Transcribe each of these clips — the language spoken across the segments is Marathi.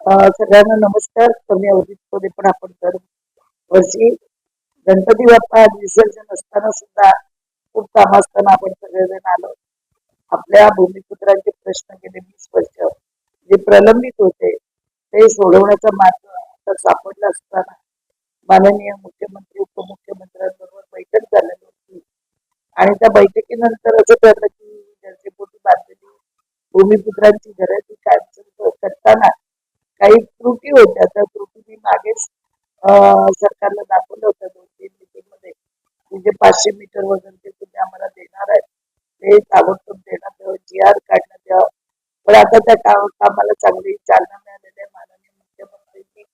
सगळ्यांना नमस्कार. कमी अवधीमध्ये पण आपण दर वर्षी गणपती बाप्पा विसर्जन असताना सुद्धा खूप काम असताना आपण सगळेजण आलो. आपल्या भूमिपुत्रांचे प्रश्न गेले वीस वर्ष जे प्रलंबित होते ते सोडवण्याचा मार्ग आता सापडला असताना माननीय मुख्यमंत्री उपमुख्यमंत्र्यांबरोबर बैठक झालेली होती. आणि त्या बैठकीनंतर असं ठरलं की जलसेपोटी बांधलेली भूमिपुत्रांची घरं ती करताना काही त्रुटी होत्या त्या त्रुटी मी मागेच सरकारला दाखवलं होतं दोन तीन मीटिंगमध्ये. म्हणजे जे पाचशे मीटर वजन ते तुम्ही आम्हाला देणार आहे ते ताबडतोब देण्यात जी आर काढण्यात यावं पण आता त्या कामाला चांगली चालना मिळालेली आहे. माननीय मुख्यमंत्र्यांनी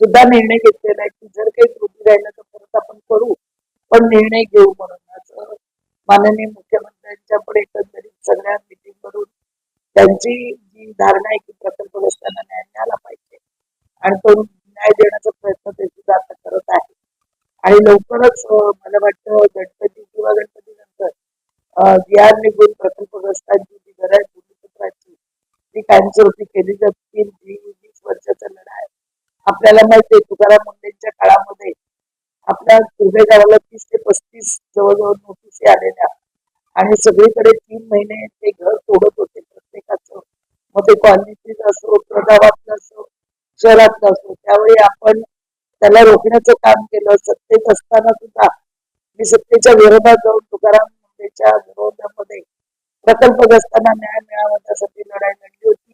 सुद्धा निर्णय घेतलेला आहे की जर काही त्रुटी राहिलं तर परत आपण करू पण निर्णय घेऊ म्हणून. असं माननीय मुख्यमंत्र्यांच्या पण एकंदरीत सगळ्या मिटिंग करून त्यांची जी धारणा आहे की प्रकल्पग्रस्तांना आणि तो न्याय देण्याचा प्रयत्न ते सुद्धा आता करत आहे. आणि लवकरच मला वाटतं गणपती किंवा गणपती नंतर जी निघून प्रकल्पग्रस्तांची जी घर आहे भूमिपुत्राची ती कायमस्वरूपी केली जातील जी वीस वर्षाचा लढा आहे आपल्याला माहिती आहे तुकाराम मुंडेंच्या काळामध्ये आपल्या दुर्गे गावाला तीस ते पस्तीस जवळजवळ नोटिसी आलेल्या आणि सगळीकडे तीन महिने ते घर तोडत होते प्रत्येकाचं. मग ते कॉलनीतील असो प्रभावातलं असो शहरात नसतो. त्यावेळी आपण त्याला रोखण्याचं काम केलं. सत्तेत असताना सुद्धा मी सत्तेच्या विरोधात जाऊन तुकाराम मुंडेच्या विरोधामध्ये प्रकल्पग्रस्तांना न्याय मिळावा त्यासाठी लढाई लढली होती.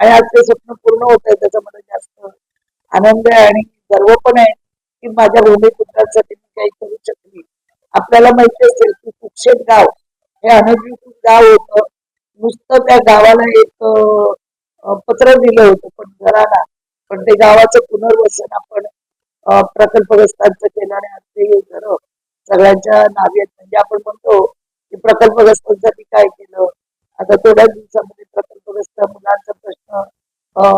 आणि आज ते स्वप्न पूर्ण होत आहे त्याचा मला जास्त आनंद आहे आणि गर्व पण आहे की माझ्या भूमिपुत्रांसाठी मी काही करू शकली. आपल्याला माहिती असेल की कुक्षेत गाव हे अनधिकृत गाव होतं. नुसतं त्या गावाला एक पत्र दिलं होतं पण घराला पण ते गावाचं पुनर्वसन आपण प्रकल्पग्रस्तांचं केलं आणि ते घर सगळ्यांच्या नावी आहेत. म्हणजे आपण म्हणतो की प्रकल्पग्रस्तांसाठी काय केलं? आता थोड्या दिवसामध्ये प्रकल्पग्रस्त मुलांचा प्रश्न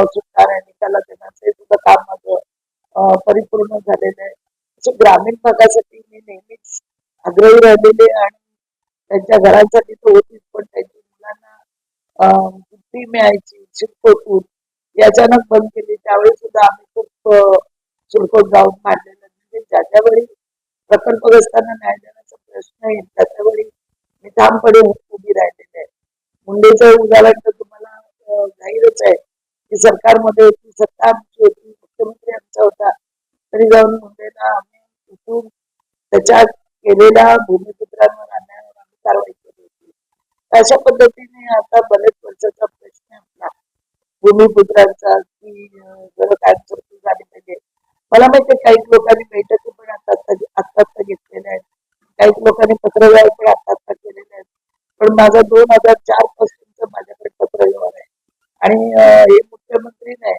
सुटणार आहे. निकाला देणार ते सुद्धा काम माझं परिपूर्ण झालेलं आहे. असे ग्रामीण भागासाठी मी नेहमीच आग्रही राहिलेले आणि त्यांच्या घरांसाठी तर होतीच पण त्यांच्या मुलांना बुद्धी मिळायची शिकवतून अचानक बंद केली. त्यावेळी सुद्धा आम्ही खूप अं, जाऊन मांडलेलं म्हणजे ज्या ज्या वेळी प्रकल्पग्रस्तांना न्याय देण्याचा प्रश्न येईल त्याच्या वेळी मी ठामपणे उभी राहिलेले आहे. मुंडेचं उदाहरण तर तुम्हाला जाहीरच आहे की सरकारमध्ये होती सत्ता आमची होती मुख्यमंत्री आमचा होता तरी जाऊन मुंडेला आम्ही उठून त्याच्या केलेल्या भूमिपुत्रांवर आणण्यावर आम्ही कारवाई केली होती. अशा पद्धतीने आता बरेच वर्षाचा भूमिपुत्रांचा की जरा कायमस्वरूपी झाली पाहिजे. मला माहिती काही लोकांनी बैठकी पण आता आता घेतलेल्या आहेत. काही लोकांनी पत्रव्यवहार पण आता केलेले आहेत. पण माझा दोन हजार चार पासूनच माझ्याकडे पत्रव्यवहार आहे. आणि हे मुख्यमंत्री नाही.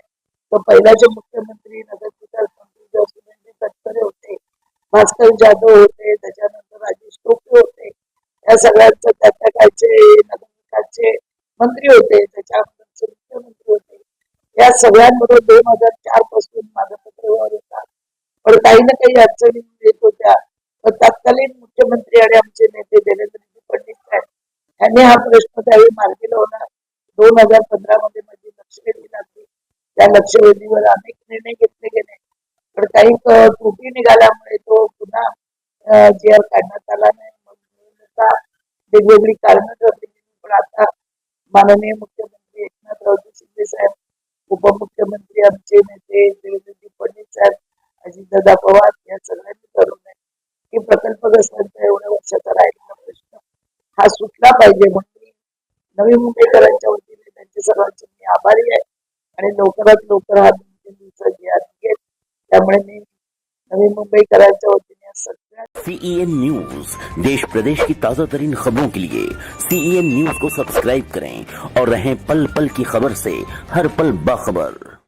तर पहिल्याचे मुख्यमंत्री नगर विकास मंत्री सुनीलजी तटकरे होते भास्कर जाधव होते त्याच्यानंतर राजेश टोपे होते या सगळ्यांचं त्या त्या काळचे नगर विकासचे मंत्री होते. सगळ्यांमध्ये दोन हजार चारपासून माझा पत्रव्यवहार होता पण काही ना काही अडचणी येत होत्या. तर तत्कालीन मुख्यमंत्री आणि आमचे नेते देवेंद्रजी फडणवीस साहेब यांनी हा प्रश्न त्यावेळी मार्गी लावला. दोन हजार पंधरा मध्ये माझी लक्षवेधी लागली. त्या लक्षवेधीवर अनेक निर्णय घेतले गेले. पण काही त्रुटी निघाल्यामुळे तो पुन्हा जी आर काढण्यात आला नाही. मग वेगवेगळी कारणं ठरली पण आता माननीय मुख्यमंत्री एकनाथरावजी शिंदे साहेब उपमुख्यमंत्री आमचे नेते देवेंद्रजी फडणवीस साहेब अजितदादा पवार या सगळ्यांनी ठरवलंय की प्रकल्पग्रस्तांचा एवढ्या वर्षाचा राहिलेला प्रश्न हा सुटला पाहिजे म्हणून मी नवी मुंबईकरांच्या वतीने त्यांचे सर्वांचे मी आभारी आहे आणि लवकरात लवकर हा दोन तीन दिवसात जी घेत त्यामुळे मी नवी मुंबईकरांच्या वतीने या सगळ्या सीईएन न्यूज देश प्रदेश की ताजा तरीन खबरों के लिए सीईएन न्यूज को सब्सक्राइब करें और रहें पल पल की खबर से हर पल बाखबर।